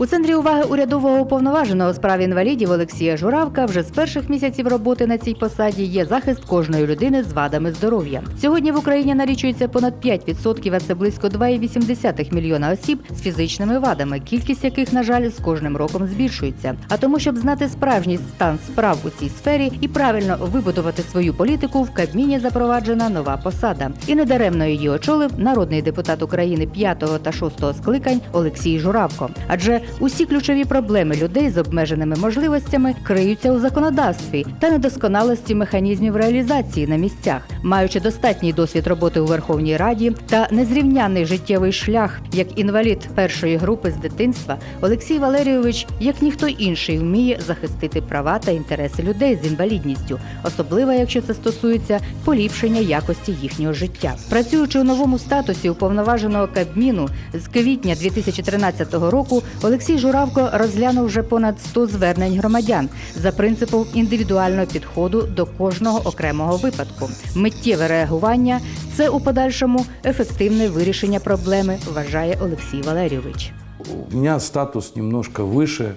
У центрі уваги урядового уповноваженого у справі інвалідів Олексія Журавка вже з перших місяців роботи на цій посаді є захист кожної людини з вадами здоров'я. Сьогодні в Україні налічується понад 5%, а це близько 2,8 мільйона осіб з фізичними вадами, кількість яких, на жаль, з кожним роком збільшується. А тому, щоб знати справжній стан справ у цій сфері і правильно вибудувати свою політику, в Кабміні запроваджена нова посада. І недаремно її очолив народний депутат України 5 та 6 скликань Олексій Журавко. Адже усі ключові проблеми людей з обмеженими можливостями криються у законодавстві та недосконалості механізмів реалізації на місцях, маючи достатній досвід роботи у Верховній Раді та незрівнянний життєвий шлях як інвалід першої групи з дитинства, Олексій Валерійович, як ніхто інший, вміє захистити права та інтереси людей з інвалідністю, особливо якщо це стосується поліпшення якості їхнього життя. Працюючи у новому статусі уповноваженого Кабміну з квітня 2013 року, Олексій Журавко розглянув вже понад 100 звернень громадян за принципом індивідуального підходу до кожного окремого випадку. Миттєве реагування це у подальшому ефективне вирішення проблеми, вважає Олексій Валерійович. У меня статус немножко выше,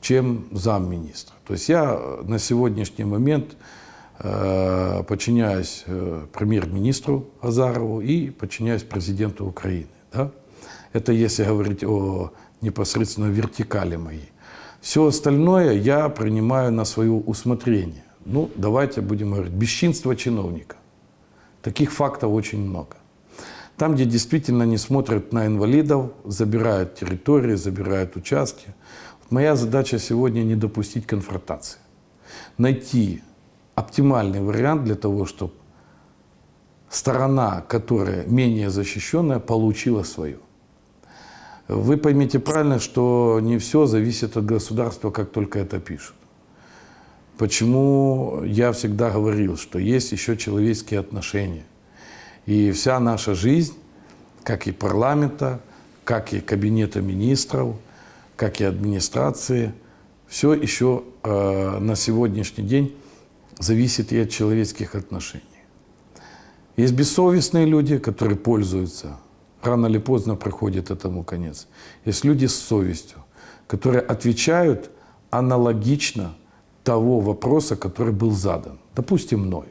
чем замминистра. То есть я э, на сегодняшний момент э, подчиняюсь э, премьер-министру Азарову и подчиняюсь президенту Украины. Да? Это если говорить о непосредственно вертикали моей. Все остальное я принимаю на свое усмотрение. Ну, давайте будем говорить, бесчинство чиновника. Таких фактов очень много. Там, где действительно не смотрят на инвалидов, забирают территории, забирают участки. Моя задача сегодня не допустить конфронтации. Найти оптимальный вариант для того, чтобы сторона, которая менее защищенная, получила свое. Вы поймите правильно, что не все зависит от государства, как только это пишут. Почему я всегда говорил, что есть еще человеческие отношения. И вся наша жизнь, как и парламента, как и кабинета министров, как и администрации, все еще э, на сегодняшний день зависит и от человеческих отношений. Есть бессовестные люди, которые пользуются. Рано или поздно приходит этому конец. Есть люди с совестью, которые отвечают аналогично того вопроса, который был задан. Допустим, мною.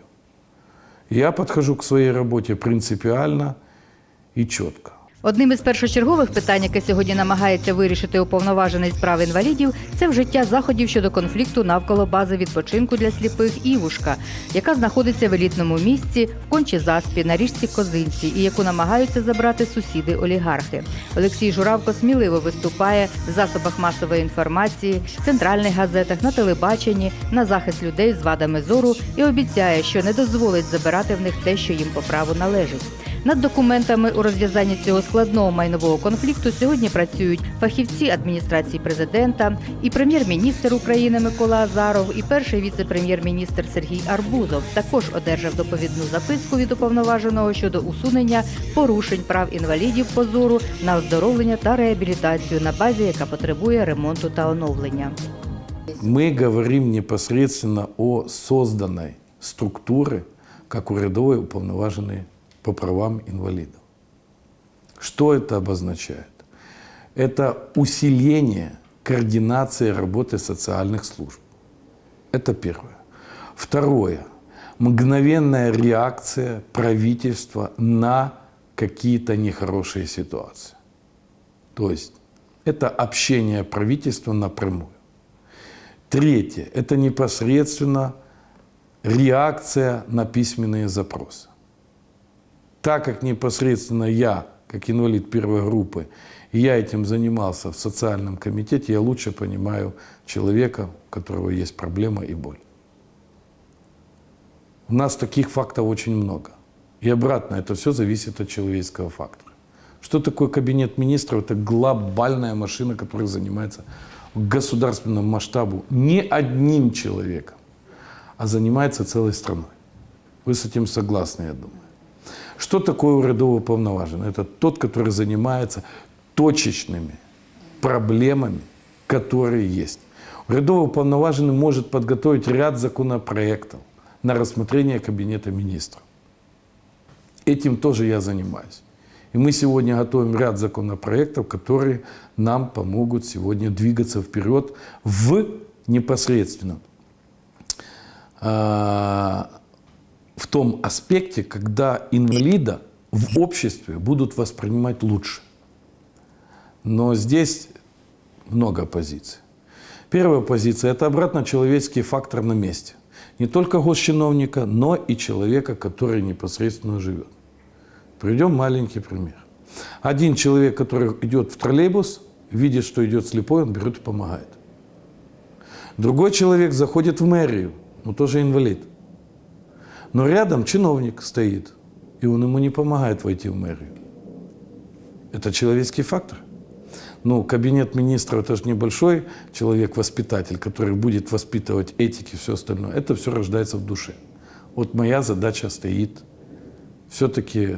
Я подхожу к своей работе принципиально и четко. Одним із першочергових питань, яке сьогодні намагається вирішити уповноважений з прав інвалідів, це вжиття заходів щодо конфлікту навколо бази відпочинку для сліпих Івушка, яка знаходиться в елітному місці в кончі заспі на річці Козинці, і яку намагаються забрати сусіди олігархи. Олексій Журавко сміливо виступає в засобах масової інформації, в центральних газетах, на телебаченні на захист людей з вадами зору і обіцяє, що не дозволить забирати в них те, що їм по праву належить. Над документами у розв'язанні цього складного майнового конфлікту сьогодні працюють фахівці адміністрації президента, і прем'єр-міністр України Микола Азаров, і перший віце-прем'єр-міністр Сергій Арбузов також одержав доповідну записку від уповноваженого щодо усунення порушень прав інвалідів по зору на оздоровлення та реабілітацію на базі, яка потребує ремонту та оновлення. Мы говорим непосредственно о созданной структуре, как урядовые уполноваженные по правам инвалидов. Что это обозначает? Это усиление координации работы социальных служб. Это первое. Второе. Мгновенная реакция правительства на какие-то нехорошие ситуации. То есть это общение правительства напрямую. Третье – это непосредственно реакция на письменные запросы. Так как непосредственно я, как инвалид первой группы, я этим занимался в социальном комитете, я лучше понимаю человека, у которого есть проблема и боль. У нас таких фактов очень много. И обратно, это все зависит от человеческого фактора. Что такое кабинет министров? Это глобальная машина, которая занимается в государственном масштабу не одним человеком, а занимается целой страной. Вы с этим согласны, я думаю. Что такое урядовый уполноваженный? Это тот, который занимается точечными проблемами, которые есть. Урядовый уполноваженный может подготовить ряд законопроектов на рассмотрение Кабинета министров. Этим тоже я занимаюсь. И мы сегодня готовим ряд законопроектов, которые нам помогут сегодня двигаться вперед в непосредственно а, том аспекте, когда инвалида в обществе будут воспринимать лучше. Но здесь много позиций. Первая позиция – это обратно человеческий фактор на месте. Не только госчиновника, но и человека, который непосредственно живет. Приведем маленький пример. Один человек, который идет в троллейбус, видит, что идет слепой, он берет и помогает. Другой человек заходит в мэрию, но тоже инвалид. Но рядом чиновник стоит, и он ему не помогает войти в мэрию. Это человеческий фактор. Ну, кабинет министра это же небольшой человек-воспитатель, который будет воспитывать этики и все остальное. Это все рождается в душе. Вот моя задача стоит все-таки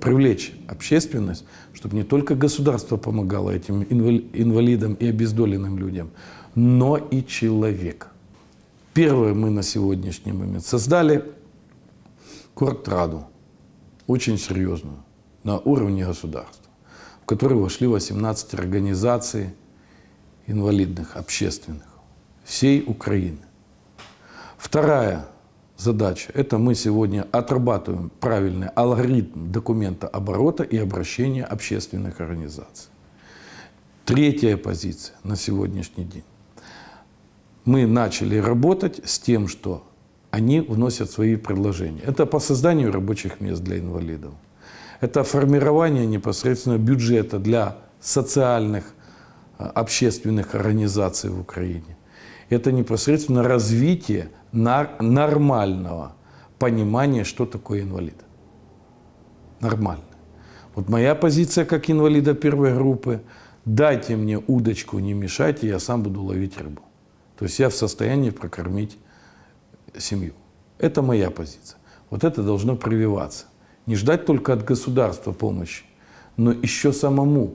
привлечь общественность, чтобы не только государство помогало этим инвали- инвалидам и обездоленным людям, но и человек. Первое мы на сегодняшний момент создали Куртраду, очень серьезную, на уровне государства, в которую вошли 18 организаций инвалидных, общественных, всей Украины. Вторая задача – это мы сегодня отрабатываем правильный алгоритм документа оборота и обращения общественных организаций. Третья позиция на сегодняшний день. Мы начали работать с тем, что они вносят свои предложения. Это по созданию рабочих мест для инвалидов. Это формирование непосредственно бюджета для социальных э, общественных организаций в Украине. Это непосредственно развитие нормального понимания, что такое инвалид. Нормально. Вот моя позиция как инвалида первой группы, дайте мне удочку, не мешайте, я сам буду ловить рыбу. То есть я в состоянии прокормить семью. Это моя позиция. Вот это должно прививаться. Не ждать только от государства помощи, но еще самому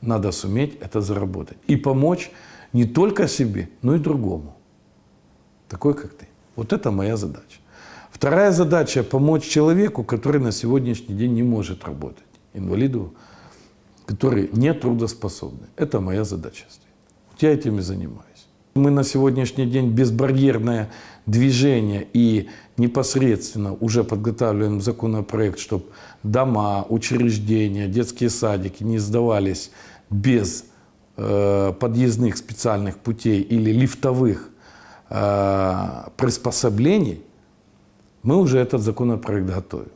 надо суметь это заработать. И помочь не только себе, но и другому. Такой, как ты. Вот это моя задача. Вторая задача – помочь человеку, который на сегодняшний день не может работать. Инвалиду, который не трудоспособный. Это моя задача. я этим и занимаюсь. Мы на сегодняшний день безбарьерное движение и непосредственно уже подготавливаем законопроект, чтобы дома, учреждения, детские садики не сдавались без э, подъездных специальных путей или лифтовых э, приспособлений, мы уже этот законопроект готовим.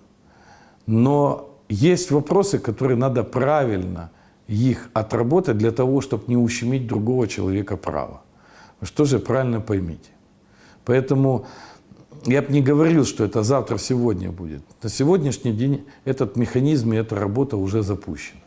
Но есть вопросы, которые надо правильно их отработать для того, чтобы не ущемить другого человека права. Вы что же правильно поймите. Поэтому я бы не говорил, что это завтра, сегодня будет. На сегодняшний день этот механизм и эта работа уже запущена.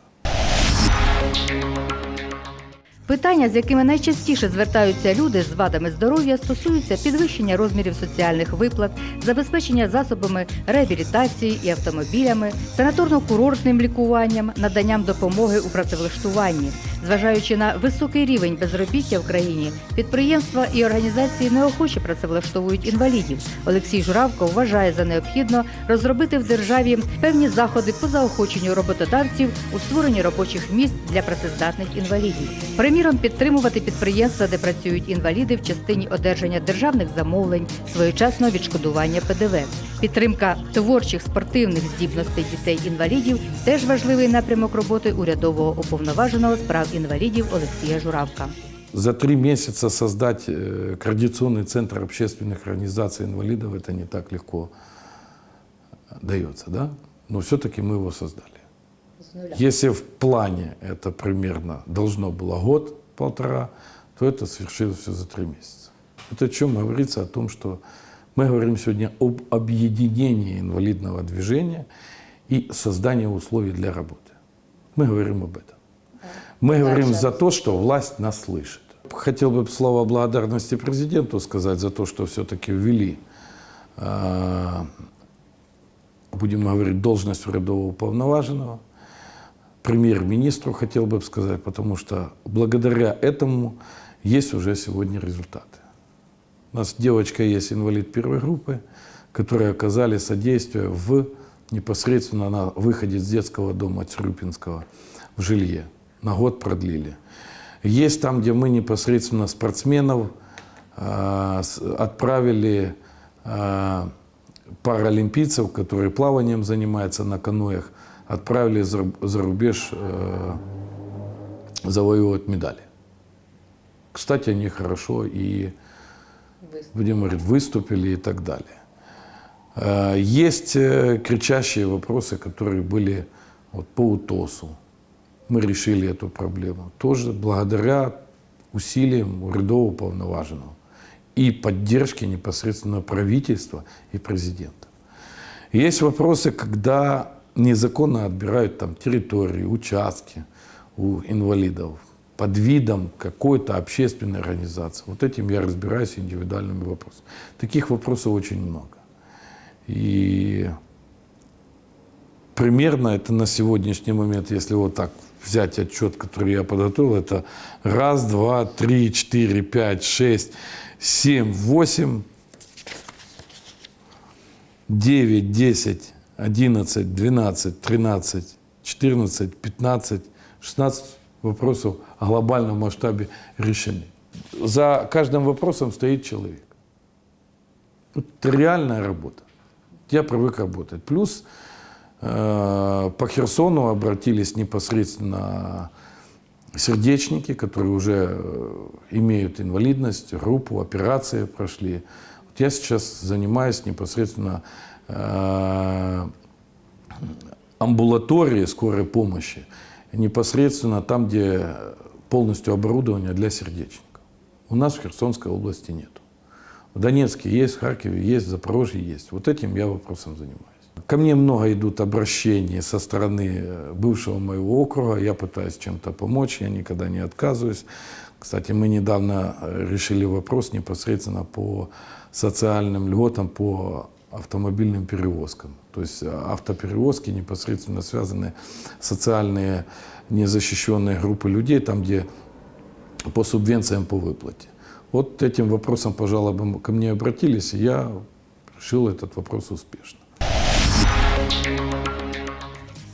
Питання, з якими найчастіше звертаються люди з вадами здоров'я, стосуються підвищення розмірів соціальних виплат, забезпечення засобами реабілітації і автомобілями, санаторно-курортним лікуванням, наданням допомоги у працевлаштуванні. Зважаючи на високий рівень безробіття в країні, підприємства і організації неохоче працевлаштовують інвалідів. Олексій Журавко вважає за необхідно розробити в державі певні заходи по заохоченню роботодавців у створенні робочих місць для працездатних інвалідів. Приміром, підтримувати підприємства, де працюють інваліди в частині одержання державних замовлень, своєчасного відшкодування ПДВ. Підтримка творчих спортивних здібностей дітей-інвалідів теж важливий напрямок роботи урядового уповноваженого з прав інвалідів Олексія Журавка. За три месяца создать э, координационный центр общественных организаций инвалидов это не так легко дается, да? Но все-таки мы его создали. Если в плане это примерно должно было год-полтора, то это свершилось все за три месяца. Это о чем говорится? О том, что мы говорим сегодня об объединении инвалидного движения и создании условий для работы. Мы говорим об этом. Мы говорим за то, что власть нас слышит. Хотел бы слова благодарности президенту сказать за то, что все-таки ввели, э, будем говорить, должность рядового уполноваженного. Премьер-министру хотел бы сказать, потому что благодаря этому есть уже сегодня результаты. У нас девочка есть инвалид первой группы, которые оказали содействие в непосредственно на выходе с детского дома Црюпинского в жилье. На год продлили. Есть там, где мы непосредственно спортсменов э, отправили э, паралимпийцев, которые плаванием занимаются на каноях, отправили за рубеж э, завоевывать медали. Кстати, они хорошо и, будем говорить, выступили и так далее. Э, Есть э, кричащие вопросы, которые были вот, по УТОСу. Мы решили эту проблему. Тоже благодаря усилиям рядового уполноваженного и поддержке непосредственно правительства и президента. Есть вопросы, когда незаконно отбирают там территории, участки у инвалидов под видом какой-то общественной организации. Вот этим я разбираюсь индивидуальными вопросами. Таких вопросов очень много. И примерно это на сегодняшний момент, если вот так взять отчет, который я подготовил, это раз, два, три, четыре, пять, шесть, семь, восемь, девять, десять, одиннадцать, двенадцать, тринадцать, четырнадцать, пятнадцать, шестнадцать вопросов о глобальном масштабе решений. За каждым вопросом стоит человек. Это реальная работа. Я привык работать. Плюс по Херсону обратились непосредственно сердечники, которые уже э, имеют инвалидность, группу, операции прошли. Вот я сейчас занимаюсь непосредственно э, амбулаторией скорой помощи, непосредственно там, где полностью оборудование для сердечников. У нас в Херсонской области нету. В Донецке есть, в Харькове есть, в Запорожье есть. Вот этим я вопросом занимаюсь. Ко мне много идут обращений со стороны э, бывшего моего округа. Я пытаюсь чем-то помочь, я никогда не отказываюсь. Кстати, мы недавно э, решили вопрос непосредственно по социальным льготам по автомобильным перевозкам. То есть э, автоперевозки непосредственно связаны социальные незащищенные группы людей, там, где по субвенциям по выплате. Вот этим вопросом по жалобам ко мне обратились, и я решил этот вопрос успешно.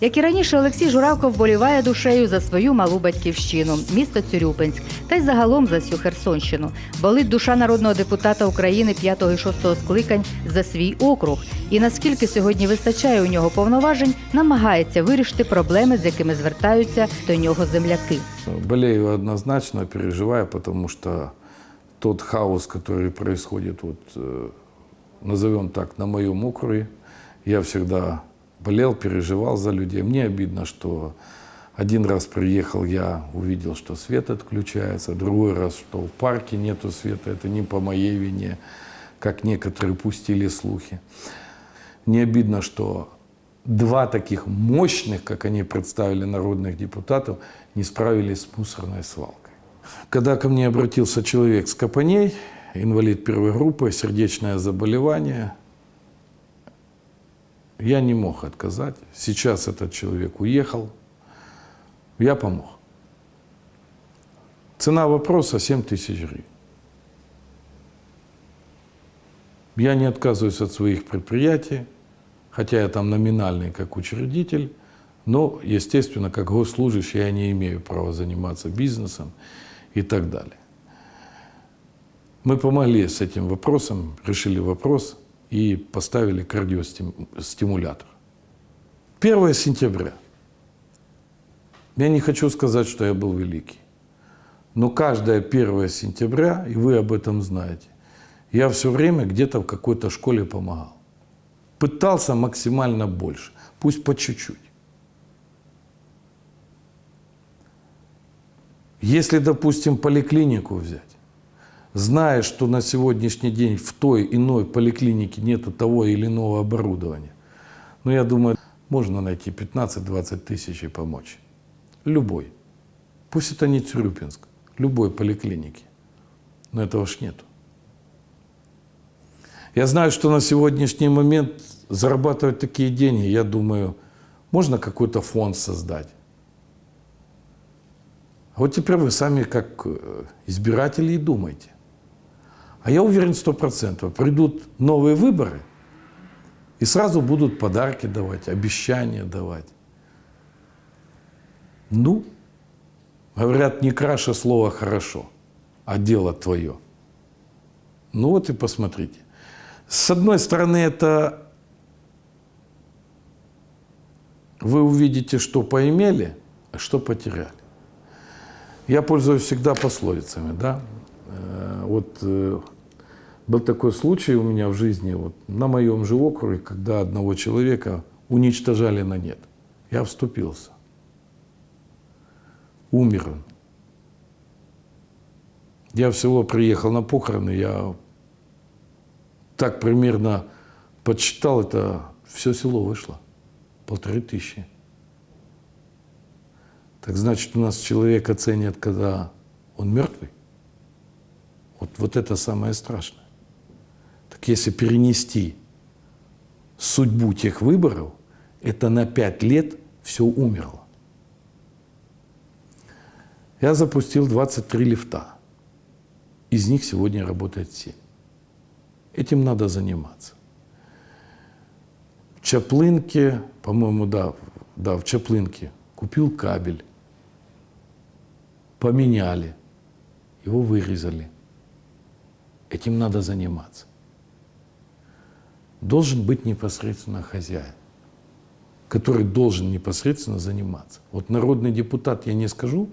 Як і раніше, Олексій Журавко вболіває душею за свою малу батьківщину, місто Цюрюпинськ, та й загалом за всю Херсонщину. Болить душа народного депутата України 5 і 6 скликань за свій округ. І наскільки сьогодні вистачає у нього повноважень, намагається вирішити проблеми, з якими звертаються до нього земляки. Болею однозначно, переживаю, потому что тот хаос, который происходит, вот, э, назовем так, на моем округе, я всегда болел, переживал за людей. Мне обидно, что один раз приехал, я увидел, что свет отключается, другой раз, что в парке нету света, это не по моей вине, как некоторые пустили слухи. Мне обидно, что два таких мощных, как они представили, народных депутатов не справились с мусорной свалкой. Когда ко мне обратился человек с Капаней, инвалид первой группы, сердечное заболевание, я не мог отказать. Сейчас этот человек уехал, я помог. Цена вопроса 7 тысяч гривен. Я не отказываюсь от своих предприятий, хотя я там номинальный как учредитель, но, естественно, как госслужащий я не имею права заниматься бизнесом и так далее. Мы помогли с этим вопросом, решили вопрос и поставили кардиостимулятор. 1 сентября. Я не хочу сказать, что я был великий. Но каждое 1 сентября, и вы об этом знаете, я все время где-то в какой-то школе помогал. Пытался максимально больше, пусть по чуть-чуть. Если, допустим, поликлинику взять, зная, что на сегодняшний день в той иной поликлинике нету того или иного оборудования, ну, я думаю, можно найти 15-20 тысяч и помочь. Любой. Пусть это не Цюрюпинск, любой поликлиники. Но этого ж нету. Я знаю, что на сегодняшний момент зарабатывать такие деньги, я думаю, можно какой-то фонд создать. А вот теперь вы сами как э, избиратели и думайте. А я уверен сто процентов, придут новые выборы, И сразу будут подарки давать, обещания давать. Ну, говорят, не краше слово «хорошо», а дело твое. Ну вот и посмотрите. С одной стороны, это вы увидите, что поимели, а что потеряли. Я пользуюсь всегда пословицами, да. Вот э, был такой случай у меня в жизни, вот, на моем же округе, когда одного человека уничтожали на нет. Я вступился. Умер он. Я в село приехал на похороны, я так примерно подсчитал, это все село вышло. Полторы тысячи. Так значит, у нас человека ценят, когда он мертвый? Вот, вот это самое страшное. Так если перенести судьбу тех выборов, это на пять лет все умерло. Я запустил 23 лифта. Из них сегодня работает 7. Этим надо заниматься. В Чаплынке, по-моему, да, да, в Чаплынке купил кабель, поменяли, его вырезали. Этим надо заниматься. Должен быть непосредственно хозяин, который должен непосредственно заниматься. Вот народный депутат, я не скажу,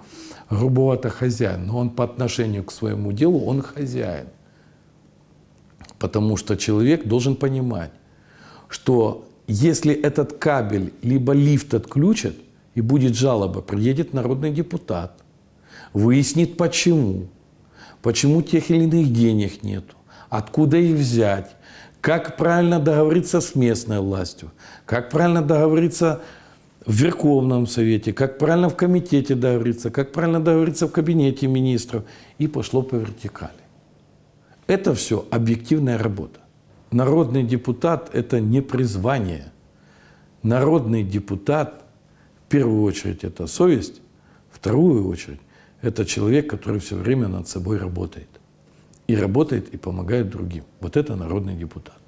грубовато хозяин, но он по отношению к своему делу, он хозяин. Потому что человек должен понимать, что если этот кабель либо лифт отключат, и будет жалоба, приедет народный депутат, выяснит почему, почему тех или иных денег нету, откуда их взять, как правильно договориться с местной властью, как правильно договориться в Верховном Совете, как правильно в комитете договориться, как правильно договориться в кабинете министров. И пошло по вертикали. Это все объективная работа. Народный депутат – это не призвание. Народный депутат, в первую очередь, это совесть, в вторую очередь, это человек, который все время над собой работает. И работает, и помогает другим. Вот это народный депутат.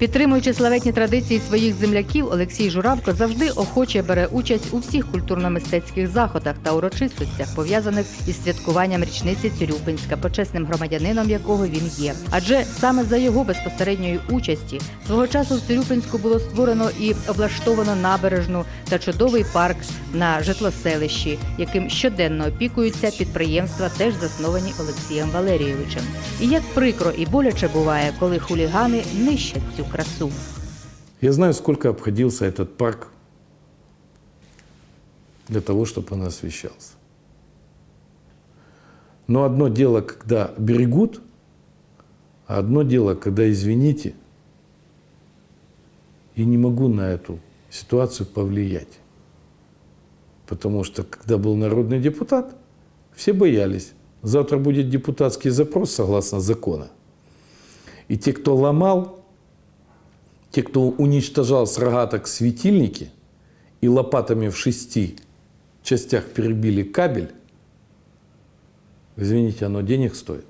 Підтримуючи славетні традиції своїх земляків, Олексій Журавко завжди охоче бере участь у всіх культурно-мистецьких заходах та урочистостях, пов'язаних із святкуванням річниці Цюрюпинська, почесним громадянином якого він є. Адже саме за його безпосередньої участі свого часу в Цюрюпинську було створено і облаштовано набережну та чудовий парк на житлоселищі, яким щоденно опікуються підприємства, теж засновані Олексієм Валерійовичем. І як прикро і боляче буває, коли хулігани нищать цю красу. Я знаю, сколько обходился этот парк для того, чтобы он освещался. Но одно дело, когда берегут, а одно дело, когда, извините, и не могу на эту ситуацию повлиять. Потому что, когда был народный депутат, все боялись. Завтра будет депутатский запрос согласно закона. И те, кто ломал, те, кто уничтожал с рогаток светильники и лопатами в шести частях перебили кабель, извините, оно денег стоит.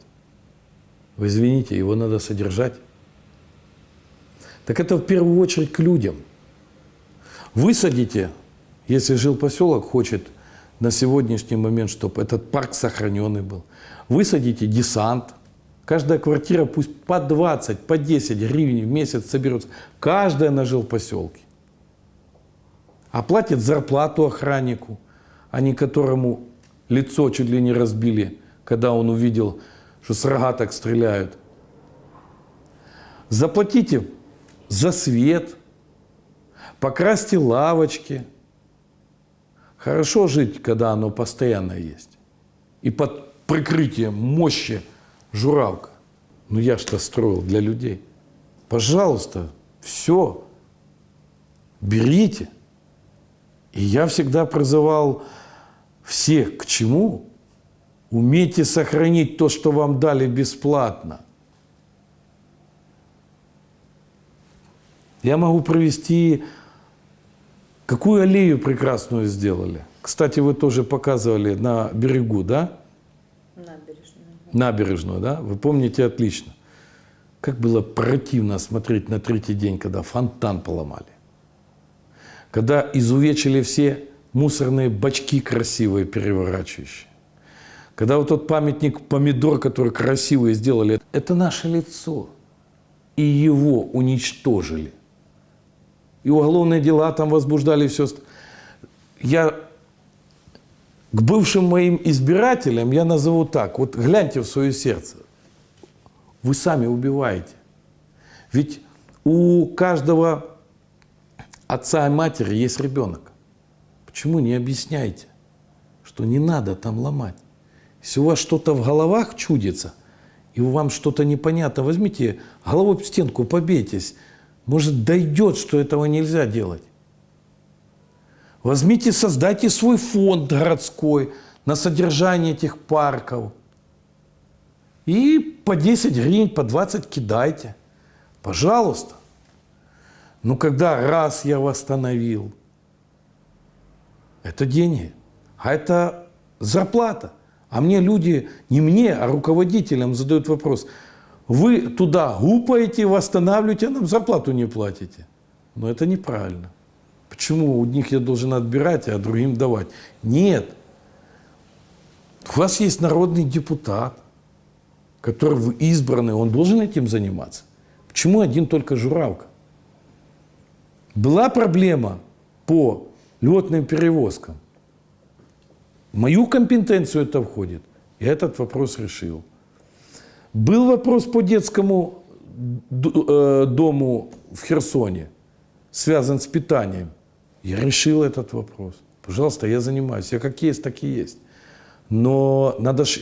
Вы извините, его надо содержать. Так это в первую очередь к людям. Высадите, если жил поселок, хочет на сегодняшний момент, чтобы этот парк сохраненный был. Высадите десант. Каждая квартира пусть по 20, по 10 гривен в месяц соберется. Каждая на жилпоселке. Оплатит зарплату охраннику, а не которому лицо чуть ли не разбили, когда он увидел, что с рогаток стреляют. Заплатите за свет, покрасьте лавочки. Хорошо жить, когда оно постоянно есть. И под прикрытием мощи журавка. Ну я что строил для людей. Пожалуйста, все, берите. И я всегда призывал всех к чему? Умейте сохранить то, что вам дали бесплатно. Я могу провести... Какую аллею прекрасную сделали? Кстати, вы тоже показывали на берегу, да? Набережную. Да? Вы помните отлично. Как было противно смотреть на третий день, когда фонтан поломали. Когда изувечили все мусорные бачки красивые, переворачивающие. Когда вот тот памятник помидор, который красивые сделали, это наше лицо. И его уничтожили. И уголовные дела там возбуждали все. Я к бывшим моим избирателям я назову так. Вот гляньте в свое сердце. Вы сами убиваете. Ведь у каждого отца и матери есть ребенок. Почему не объясняете, что не надо там ломать? Если у вас что-то в головах чудится, и вам что-то непонятно, возьмите головой в стенку, побейтесь. Может, дойдет, что этого нельзя делать. Возьмите, создайте свой фонд городской на содержание этих парков. И по 10 гривен, по 20 кидайте. Пожалуйста. Но когда раз я восстановил, это деньги, а это зарплата. А мне люди, не мне, а руководителям задают вопрос. Вы туда гупаете, восстанавливаете, а нам зарплату не платите. Но это неправильно. Почему у них я должен отбирать, а другим давать? Нет. У вас есть народный депутат, который избранный, он должен этим заниматься. Почему один только Журавка? Была проблема по льготным перевозкам. В мою компетенцию это входит. Я этот вопрос решил. Был вопрос по детскому э, дому в Херсоне, связан с питанием. Я решил этот вопрос. Пожалуйста, я занимаюсь. Я как есть, так и есть. Но надо же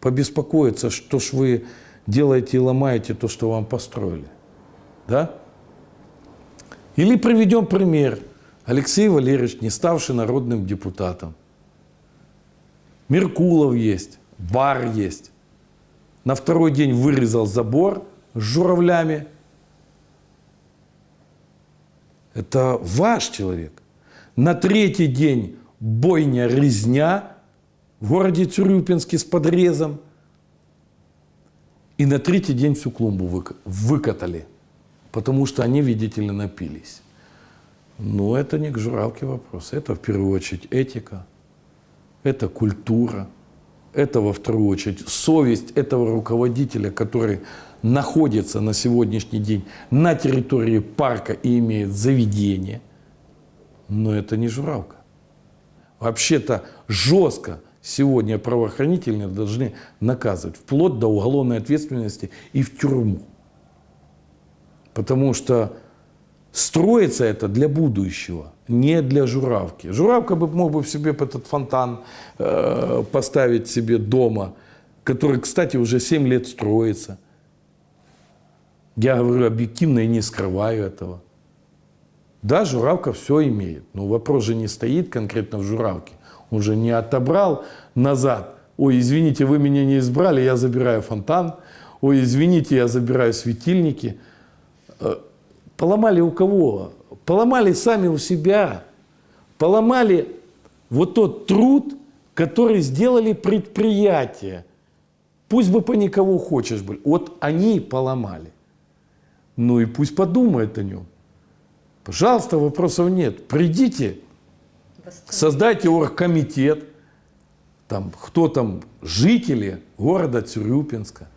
побеспокоиться, что ж вы делаете и ломаете то, что вам построили. Да? Или приведем пример. Алексей Валерьевич, не ставший народным депутатом. Меркулов есть, бар есть. На второй день вырезал забор с журавлями. Это ваш человек. На третий день бойня, резня в городе Цюрюпинске с подрезом. И на третий день всю клумбу выкатали, потому что они, видите ли, напились. Но это не к журавке вопрос, это в первую очередь этика, это культура, это во вторую очередь совесть этого руководителя, который находится на сегодняшний день на территории парка и имеет заведение. Но это не журавка. Вообще-то жестко сегодня правоохранители должны наказывать, вплоть до уголовной ответственности и в тюрьму. Потому что строится это для будущего, не для журавки. Журавка бы мог бы себе этот фонтан э, поставить себе дома, который, кстати, уже 7 лет строится. Я говорю объективно и не скрываю этого. Да, журавка все имеет, но вопрос же не стоит конкретно в журавке. Он же не отобрал назад. Ой, извините, вы меня не избрали, я забираю фонтан. Ой, извините, я забираю светильники. Э, поломали у кого? Поломали сами у себя. Поломали вот тот труд, который сделали предприятия. Пусть бы по никого хочешь были. Вот они поломали. Ну и пусть подумают о нем. Пожалуйста, вопросов нет. Придите, создайте оргкомитет, там, кто там, жители города Цюрюпинска,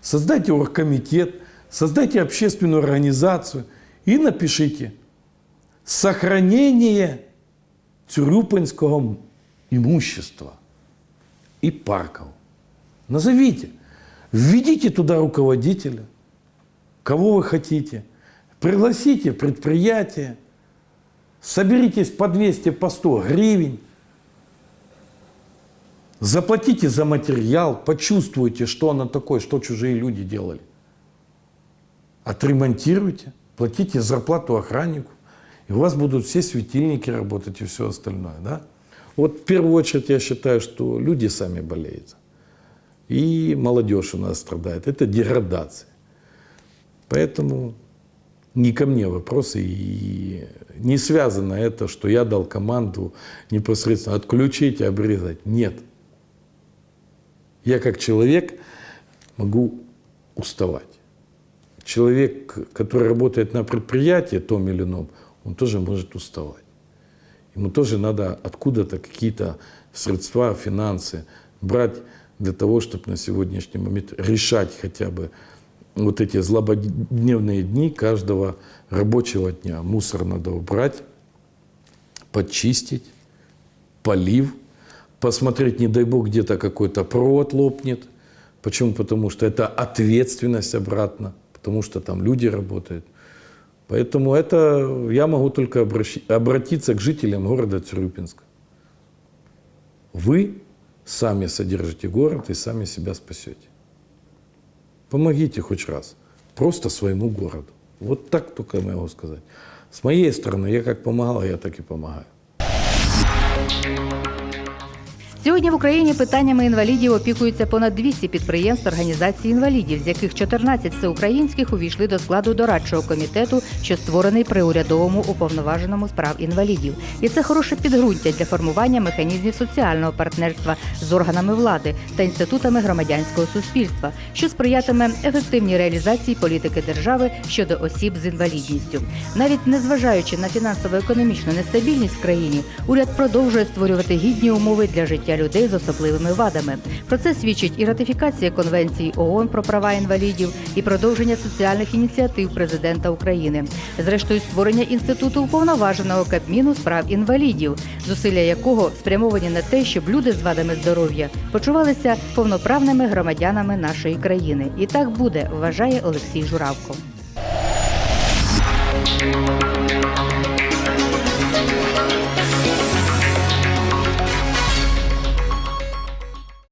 создайте оргкомитет, создайте общественную организацию и напишите сохранение Цюрюпинского имущества и парков. Назовите, введите туда руководителя, кого вы хотите, пригласите предприятие, соберитесь по 200, по 100 гривен – Заплатите за материал, почувствуйте, что оно такое, что чужие люди делали. Отремонтируйте, платите зарплату охраннику, и у вас будут все светильники работать и все остальное. Да? Вот в первую очередь я считаю, что люди сами болеют. И молодежь у нас страдает. Это деградация. Поэтому не ко мне вопросы. И не связано это, что я дал команду непосредственно отключить и обрезать. Нет. Я как человек могу уставать. человек, который работает на предприятии том или ином, он тоже может уставать. Ему тоже надо откуда-то какие-то средства, финансы брать для того, чтобы на сегодняшний момент решать хотя бы вот эти злободневные дни каждого рабочего дня. Мусор надо убрать, подчистить, полив, посмотреть, не дай бог, где-то какой-то провод лопнет. Почему? Потому что это ответственность обратно, потому что там люди работают. Поэтому это я могу только обращи- обратиться к жителям города Цюрюпинска. Вы сами содержите город и сами себя спасете. Помогите хоть раз. Просто своему городу. Вот так только я могу сказать. С моей стороны, я как помогал, я так и помогаю. Сьогодні в Україні питаннями інвалідів опікуються понад 200 підприємств організацій інвалідів, з яких 14 всеукраїнських увійшли до складу дорадчого комітету, що створений при урядовому уповноваженому справ інвалідів. І це хороше підґрунтя для формування механізмів соціального партнерства з органами влади та інститутами громадянського суспільства, що сприятиме ефективній реалізації політики держави щодо осіб з інвалідністю. Навіть незважаючи на фінансово-економічну нестабільність в країні, уряд продовжує створювати гідні умови для життя людей з особливими вадами. Про це свідчить і ратифікація конвенції ООН про права інвалідів, і продовження соціальних ініціатив президента України. Зрештою, створення інституту уповноваженого Кабміну з прав інвалідів, зусилля якого спрямовані на те, щоб люди з вадами здоров'я почувалися повноправними громадянами нашої країни. І так буде, вважає Олексій Журавко.